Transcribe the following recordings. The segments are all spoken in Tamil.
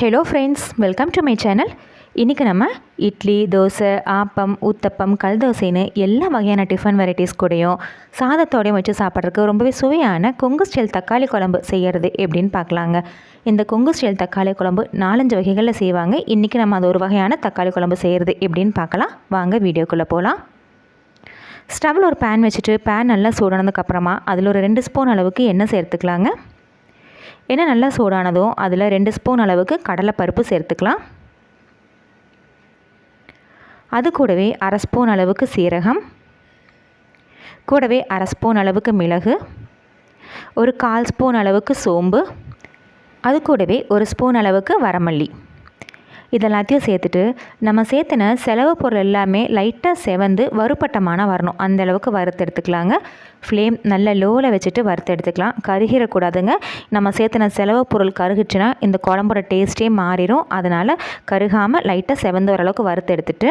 Hello friends welcome to my channel இன்றைக்கி நம்ம இட்லி தோசை ஆப்பம் ஊத்தப்பம் கல் தோசைன்னு எல்லா வகையான டிஃபன் வெரைட்டிஸ் கூடயும் சாதத்தோடையும் வச்சு சாப்பிட்றதுக்கு ரொம்பவே சுவையான கொங்கு ஸ்டைல் தக்காளி குழம்பு செய்கிறது எப்படின்னு பார்க்கலாங்க. இந்த கொங்கு ஸ்டைல் தக்காளி குழம்பு நாலஞ்சு வகைகளில் செய்வாங்க. இன்றைக்கி நம்ம அது ஒரு வகையான தக்காளி குழம்பு செய்கிறது எப்படின்னு பார்க்கலாம். வாங்க வீடியோக்குள்ளே போகலாம் ஸ்டவ்வில் ஒரு பேன் வச்சுட்டு பேன் நல்லா சூடானதுக்கப்புறமா அதில் ஒரு ரெண்டு ஸ்பூன் அளவுக்கு எண்ணெய் சேர்த்துக்கலாங்க. எண்ணெய் நல்லா சூடானதும் அதில் ரெண்டு ஸ்பூன் அளவுக்கு கடலைப்பருப்பு சேர்த்துக்கலாம். அது கூடவே அரை ஸ்பூன் அளவுக்கு சீரகம். கூடவே அரை ஸ்பூன் அளவுக்கு மிளகு. ஒரு கால் ஸ்பூன் அளவுக்கு சோம்பு. அது கூடவே ஒரு ஸ்பூன் அளவுக்கு வரமல்லி. இதெல்லாத்தையும் சேர்த்துட்டு நம்ம சேர்த்துன செலவு பொருள் எல்லாமே லைட்டாக செவந்து வறுப்பட்டமான வரணும். அந்த அளவுக்கு வறுத்து எடுத்துக்கலாங்க. ஃப்ளேம் நல்ல லோவில் வச்சுட்டு வறுத்து எடுத்துக்கலாம். கருகிடக்கூடாதுங்க. நம்ம சேர்த்துன செலவு பொருள் கருகிச்சுன்னா இந்த குழம்போட டேஸ்ட்டே மாறிடும் அதனால் கருகாமல் லைட்டாக செவந்து ஓரளவுக்கு வறுத்து எடுத்துட்டு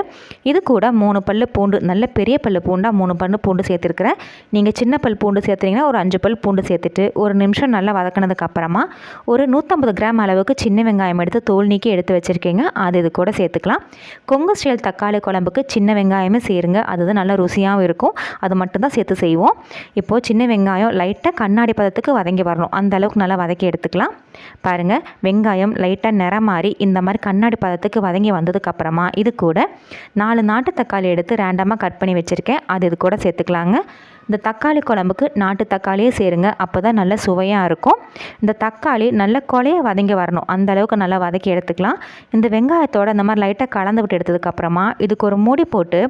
இது கூட மூணு பல் பூண்டு நல்ல பெரிய பல் பூண்டாக மூணு பல் பூண்டு சேர்த்துருக்குறேன். நீங்கள் சின்ன பல் பூண்டு சேர்த்துறீங்கன்னா ஒரு அஞ்சு பல் பூண்டு சேர்த்துட்டு ஒரு நிமிஷம் நல்லா வதக்கினதுக்கு அப்புறமா ஒரு நூற்றம்பது கிராம் அளவுக்கு சின்ன வெங்காயம் எடுத்து தோல் நீக்கி எடுத்து வச்சுருக்கீங்க. அது இது கூட சேர்த்துக்கலாம். கொங்கு ஸ்டைல் தக்காளி குழம்புக்கு சின்ன வெங்காயமே சேருங்க. அதுதான் நல்லா ருசியாகவும் இருக்கும். அது மட்டும்தான் சேர்த்து செய்வோம். இப்போது சின்ன வெங்காயம் லைட்டாக கண்ணாடி பதத்துக்கு வதங்கி வரணும். அந்த அளவுக்கு நல்லா வதக்கி எடுத்துக்கலாம். பாருங்கள் வெங்காயம் லைட்டாக நிறம் மாறி இந்த மாதிரி கண்ணாடி பதத்துக்கு வதங்கி வந்ததுக்கப்புறமா இது கூட நாலு நாட்டு தக்காளி எடுத்து ரேண்டமாக கட் பண்ணி வச்சுருக்கேன். அது இது கூட சேர்த்துக்கலாங்க. இந்த தக்காளி குழம்புக்கு நாட்டு தக்காளியே சேருங்க. அப்போ தான் நல்ல சுவையாக இருக்கும். இந்த தக்காளி நல்ல குலையை வதங்கி வரணும். அந்த அளவுக்கு நல்லா வதக்கி எடுத்துக்கலாம். இந்த வெங்காயத்தோடு அந்த மாதிரி லைட்டாக கலந்து விட்டு எடுத்ததுக்கப்புறமா இதுக்கு ஒரு மூடி போட்டு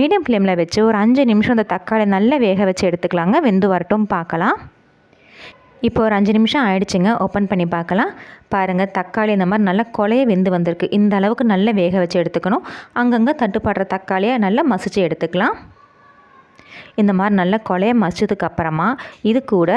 மீடியம் ஃப்ளேமில் வச்சு ஒரு அஞ்சு நிமிஷம் இந்த தக்காளி நல்லா வேக வச்சு எடுத்துக்கலாங்க. வெந்து வரட்டும் பார்க்கலாம். இப்போ ஒரு அஞ்சு நிமிஷம் ஆயிடுச்சுங்க. ஓப்பன் பண்ணி பார்க்கலாம். பாருங்கள் தக்காளி இந்த மாதிரி நல்லா கொலைய வெந்து வந்திருக்கு. இந்த அளவுக்கு நல்லா வேக வச்சு எடுத்துக்கணும். அங்கங்கே தட்டுப்படுற தக்காளியை நல்லா மசிச்சு எடுத்துக்கலாம். இந்த மாதிரி நல்லா கொலைய மசிச்சதுக்கு அப்புறமா இது கூட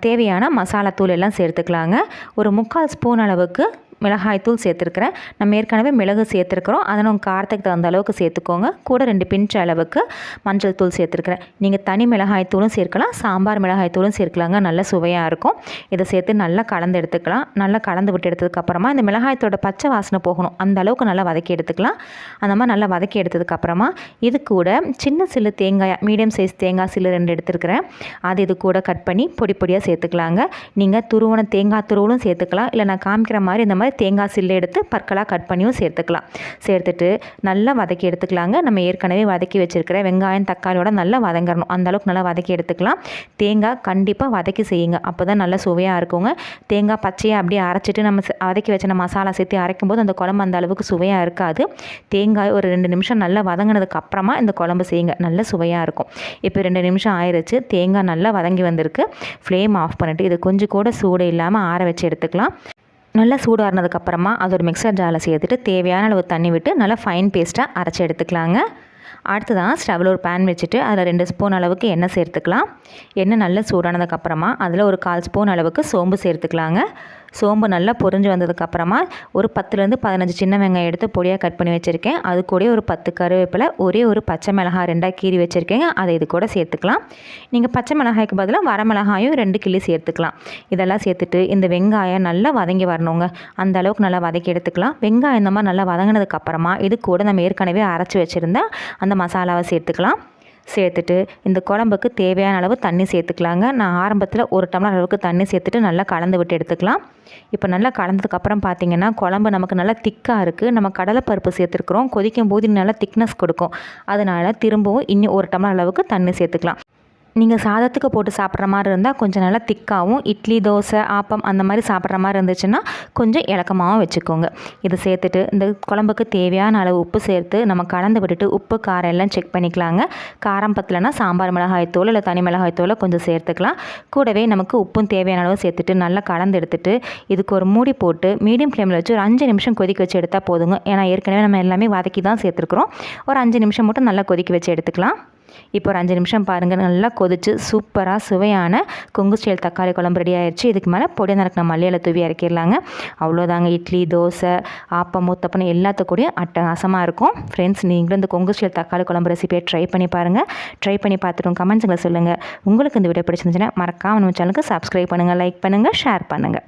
தேவையான மசாலா தூள் எல்லாம் சேர்த்துக்கலாங்க. ஒரு முக்கால் ஸ்பூன் அளவுக்கு மிளகாய்த்தூள் சேர்த்துருக்குறேன். நம்ம ஏற்கனவே மிளகு சேர்த்துருக்குறோம். அதை நம்ம காரத்துக்கு தகுந்த அளவுக்கு சேர்த்துக்கோங்க. கூட ரெண்டு பிஞ்ச் அளவுக்கு மஞ்சள் தூள் சேர்த்துருக்குறேன். நீங்கள் தனி மிளகாய் தூளும் சேர்க்கலாம். சாம்பார் மிளகாய் தூளும் சேர்க்கலாங்க. நல்ல சுவையாக இருக்கும். இதை சேர்த்து நல்லா கலந்து எடுத்துக்கலாம். நல்லா கலந்து விட்டு எடுத்ததுக்கப்புறமா இந்த மிளகாயத்தோட பச்சை வாசனை போகணும். அந்த அளவுக்கு நல்லா வதக்கி எடுத்துக்கலாம். அந்த மாதிரி நல்லா வதக்கி எடுத்ததுக்கப்புறமா இது கூட சின்ன சில்லு தேங்காய் மீடியம் சைஸ் தேங்காய் சில்லு ரெண்டு எடுத்துருக்குறேன். அது இது கூட கட் பண்ணி பொடி பொடியாக சேர்த்துக்கலாங்க. நீங்கள் துருவன தேங்காய் துருவலும் சேர்த்துக்கலாம். இல்லை நான் காமிக்கிற மாதிரி இந்த மாதிரி தேங்காய் சில்லு எடுத்து பற்களாக கட் பண்ணியும் சேர்த்துக்கலாம். சேர்த்துட்டு நல்லா வதக்கி எடுத்துக்கலாங்க. நம்ம ஏற்கனவே வதக்கி வச்சுருக்கிற வெங்காயம் தக்காளியோட நல்லா வதங்கணும் அந்தளவுக்கு நல்லா வதக்கி எடுத்துக்கலாம். தேங்காய் கண்டிப்பாக வதக்கி செய்யுங்க. அப்போ தான் நல்லா சுவையாக இருக்குங்க. தேங்காய் பச்சையாக அப்படியே அரைச்சிட்டு நம்ம வதக்கி வச்ச மசாலா சேர்த்து அரைக்கும் போது அந்த குழம்பு அந்த அளவுக்கு சுவையாக இருக்காது. தேங்காய் ஒரு ரெண்டு நிமிஷம் நல்லா வதங்கினதுக்கு அப்புறமா இந்த குழம்பு செய்யுங்க. நல்ல சுவையாக இருக்கும். இப்போ ரெண்டு நிமிஷம் ஆயிடுச்சு தேங்காய் நல்லா வதங்கி வந்திருக்கு. ஃப்ளேம் ஆஃப் பண்ணிவிட்டு இது கொஞ்சம் கூட சூடு இல்லாமல் ஆற வச்சு எடுத்துக்கலாம். நல்லா சூடாறினதுக்கப்புறமா அது ஒரு மிக்சர் ஜாரில் சேர்த்துட்டு தேவையான அளவு தண்ணி விட்டு நல்லா ஃபைன் பேஸ்ட்டாக அரைச்சி எடுத்துக்கலாங்க. அடுத்ததான் ஸ்டவ்வில் ஒரு பேன் வச்சுட்டு அதில் ரெண்டு ஸ்பூன் அளவுக்கு எண்ணெய் சேர்த்துக்கலாம். எண்ணெய் நல்லா சூடானதுக்கப்புறமா அதில் ஒரு கால் ஸ்பூன் அளவுக்கு சோம்பு சேர்த்துக்கலாங்க. சோம்பு நல்லா பொறிஞ்சு வந்ததுக்கப்புறமா ஒரு பத்துலேருந்து பதினஞ்சு சின்ன வெங்காயம் எடுத்து பொடியாக கட் பண்ணி வச்சுருக்கேன். அது கூட ஒரு பத்து கருவேப்பிலை ஒரே ஒரு பச்சை மிளகாய் ரெண்டாக கீறி வச்சுருக்கேங்க. அதை இது கூட சேர்த்துக்கலாம். நீங்கள் பச்சை மிளகாய்க்கு பதிலாக வர மிளகாயும் ரெண்டு கிளி சேர்த்துக்கலாம். இதெல்லாம் சேர்த்துட்டு இந்த வெங்காயம் நல்லா வதங்கி வரணுங்க. அந்த அளவுக்கு நல்லா வதக்கி எடுத்துக்கலாம். வெங்காயம் இந்த மாதிரி நல்லா வதங்கினதுக்கப்புறமா இது கூட நம்ம ஏற்கனவே அரைச்சி வச்சுருந்தா அந்த மசாலாவை சேர்த்துக்கலாம். சேர்த்துட்டு இந்த குழம்புக்கு தேவையான அளவு தண்ணி சேர்த்துக்கலாங்க. நான் ஆரம்பத்தில் ஒரு டம்ளர் அளவுக்கு தண்ணி சேர்த்துட்டு நல்லா கலந்து விட்டு எடுத்துக்கலாம். இப்போ நல்லா கலந்ததுக்கப்புறம் பார்த்திங்கன்னா குழம்பு நமக்கு நல்லா திக்காக இருக்குது நம்ம கடலைப்பருப்பு சேர்த்துருக்குறோம். கொதிக்கும் போது நல்லா திக்னஸ் கொடுக்கும். அதனால் திரும்பவும் இன்னும் ஒரு டம்ளர் அளவுக்கு தண்ணி சேர்த்துக்கலாம். நீங்கள் சாதத்துக்கு போட்டு சாப்பிட்ற மாதிரி இருந்தால் கொஞ்சம் நல்லா திக்காகவும் இட்லி தோசை ஆப்பம் அந்த மாதிரி சாப்பிட்ற மாதிரி இருந்துச்சுன்னா கொஞ்சம் இலக்கமாகவும் வச்சுக்கோங்க. இதை சேர்த்துட்டு இந்த குழம்புக்கு தேவையான அளவு உப்பு சேர்த்து நம்ம கலந்து விட்டுட்டு உப்பு காரம் எல்லாம் செக் பண்ணிக்கலாங்க. காரம் பத்தலைன்னா சாம்பார் மிளகாய் தூள் இல்லை தனி மிளகாய் தூளை கொஞ்சம் சேர்த்துக்கலாம். கூடவே நமக்கு உப்பும் தேவையான அளவு சேர்த்துட்டு நல்லா கலந்து எடுத்துட்டு இதுக்கு ஒரு மூடி போட்டு மீடியம் ஃப்ளேமில் வச்சு ஒரு அஞ்சு நிமிஷம் கொதிக்க வச்சு எடுத்தால் போதுங்க. ஏன்னா ஏற்கனவே நம்ம எல்லாமே வதக்கி தான் சேர்த்துருக்குறோம். ஒரு அஞ்சு நிமிஷம் மட்டும் நல்லா கொதிக்க வச்சு எடுத்துக்கலாம். இப்போ ஒரு அஞ்சு நிமிஷம் பாருங்கள் நல்லா கொதிச்சு சூப்பராக சுவையான கொங்கு ஸ்டைல் தக்காளி குழம்பு ரெடி ஆயிடுச்சு இதுக்கு மேலே பொடியை நறுக்கின மல்லியில் தூவி இறக்கிடலாங்க. அவ்வளோதாங்க. இட்லி தோசை ஆப்பம் மூத்தப்பன்னு எல்லாத்துக்கூடையும் அட்டகாசமாக இருக்கும். ஃப்ரெண்ட்ஸ் நீங்களும் இந்த கொங்கு ஸ்டைல் தக்காளி குழம்பு ரெசிபியை ட்ரை பண்ணி பாருங்கள் ட்ரை பண்ணி பார்த்துட்டு கமெண்ட்ஸுங்களை சொல்லுங்கள் உங்களுக்கு இந்த வீடியோ பிடிச்சிருந்துச்சுன்னா மறக்காமல் நம்ம சேனலுக்கு சப்ஸ்கிரைப் பண்ணுங்கள் லைக் பண்ணுங்கள் ஷேர் பண்ணுங்கள்